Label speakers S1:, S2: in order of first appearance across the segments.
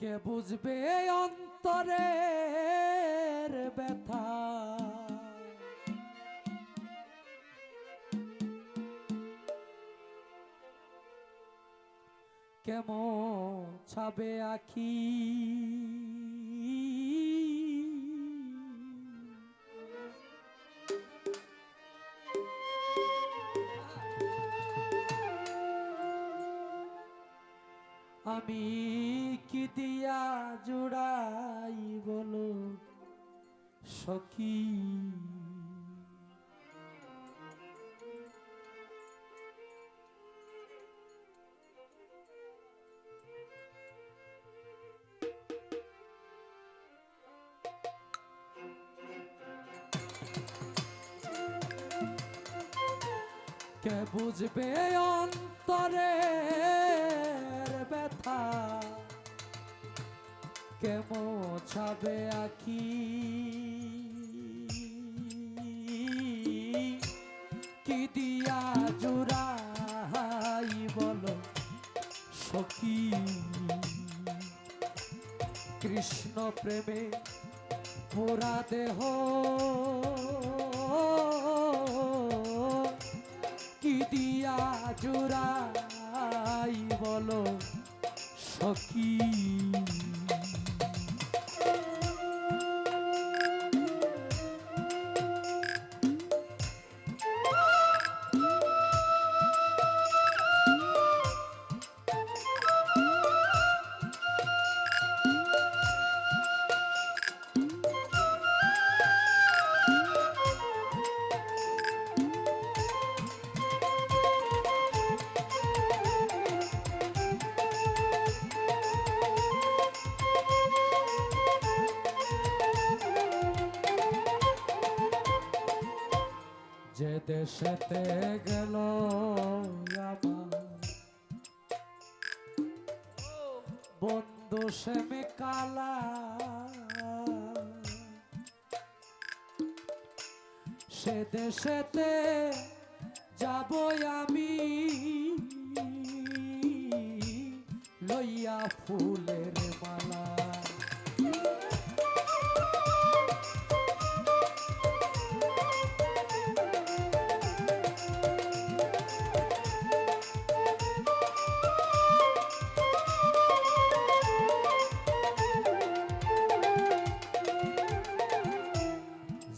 S1: কে বুঝবে অন্তরের ব্যথা? কেমন ছাবে আখি? আমি কি দিয়া জোড়াই বলো সখী। কে বুঝবে অন্তরের ব্যথা? কে মোছাবে আখি কি দিয়া জোড়াই বলো সখী? কৃষ্ণ প্রেমে পোড়া দেহ। কি দিয়া জোড়াই বলো সখী? দেশেতে গেল বন্ধু সেমে কালা সে দেশেতে যাব আমি। লইয়া ফুলের মালা।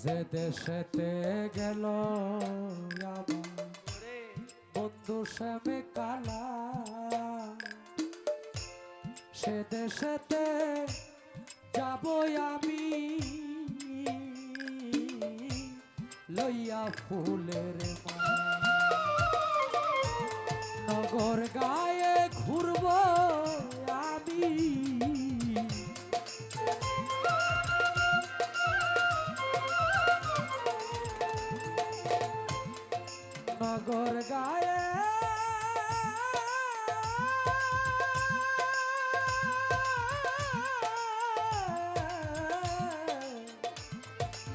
S1: যে দেশেতে গেল বন্ধু শ্যামে কালা। সে দেশেতে যাব আমি। লইয়া ফুলের। নগর গায়ে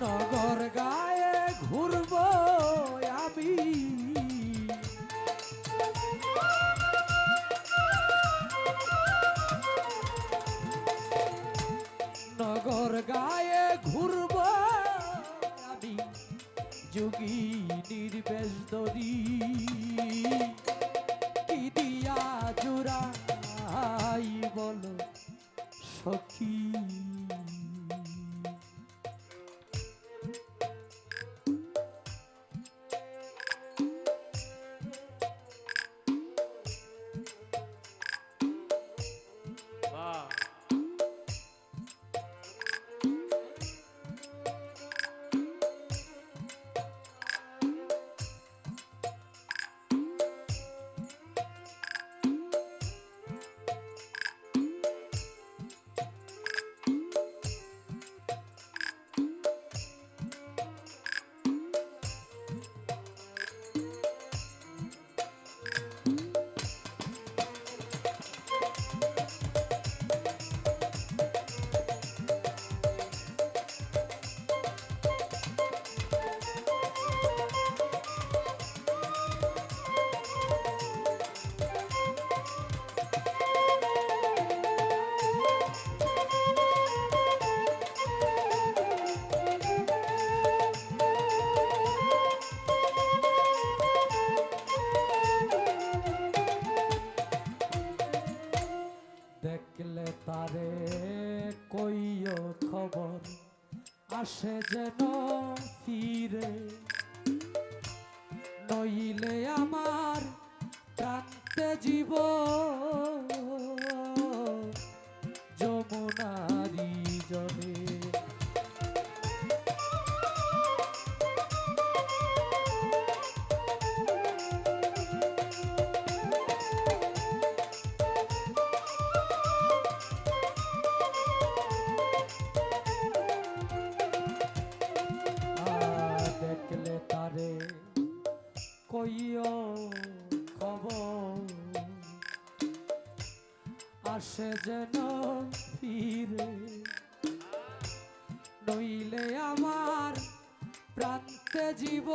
S1: নগর গায়ে ঘুরব আমি। নগর গায়ে ঘুরব আমি। যোগী আসে যেন ফিরে নইলে আমার প্রান্তে জীব। যমুনারি জলে কইও খবর। আসে যেন ফিরে নইলে আমার প্রান্তে জীব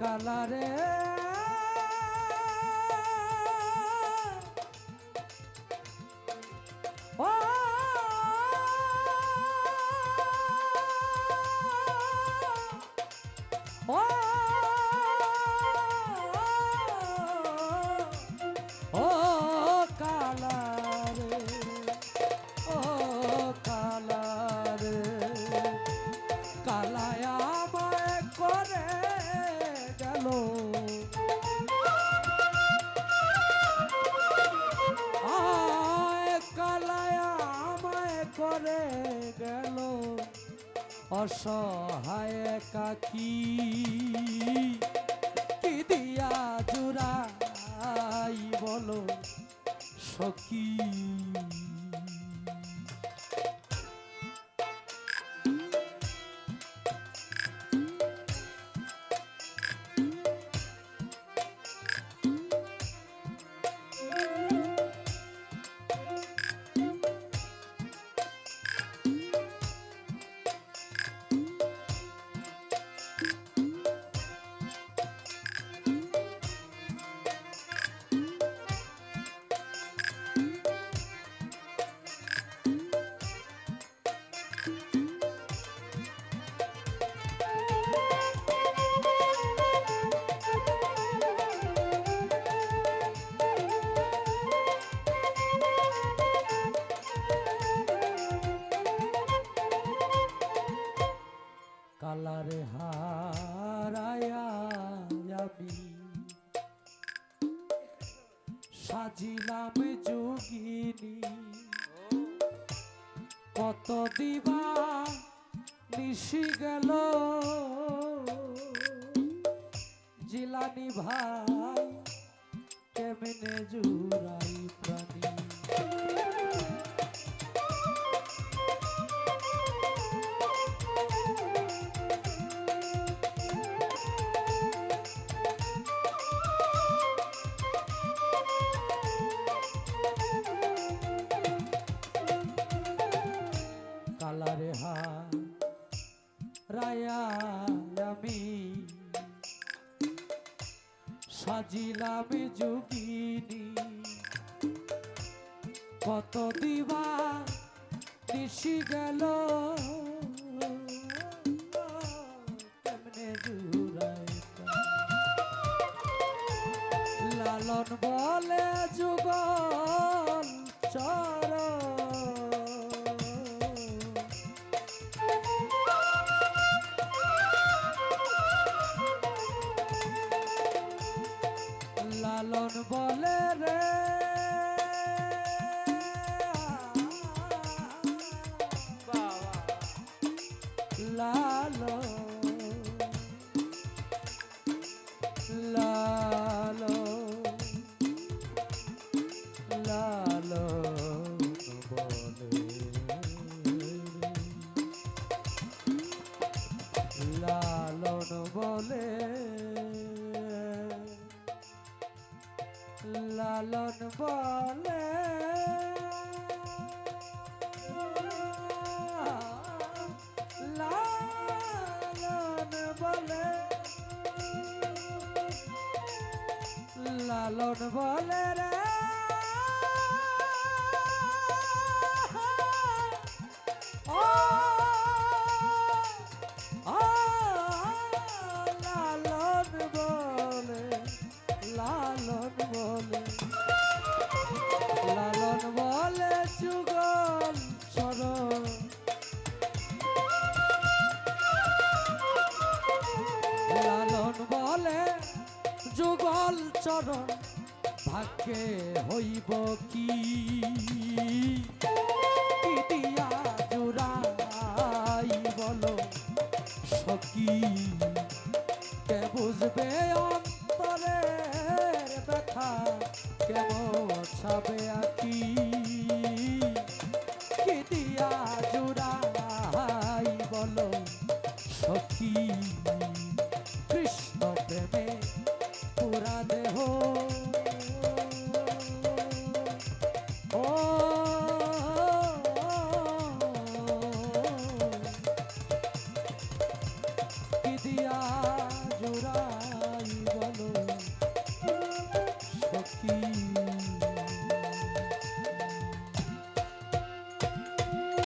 S1: কালারে। ও! অসহায় কাকি। সাজিলাম যোগিনী। কত দিবা নিশি গেল। জিলানি ভাই কেমনে জুড়াই প্রাণী? সাজিলাম যোগিনী। কত দিবা নিশি গেল। কেমনে জুড়াই লালন বলে যুগল লাল বলে লালন বলে লালন বলে। লালন বলে। লালন বলে রে। করব কি দিয়া জোড়াই বলো সখী কে বুঝবে অন্তরের ব্যথা? কেমন সাবে আঁকি?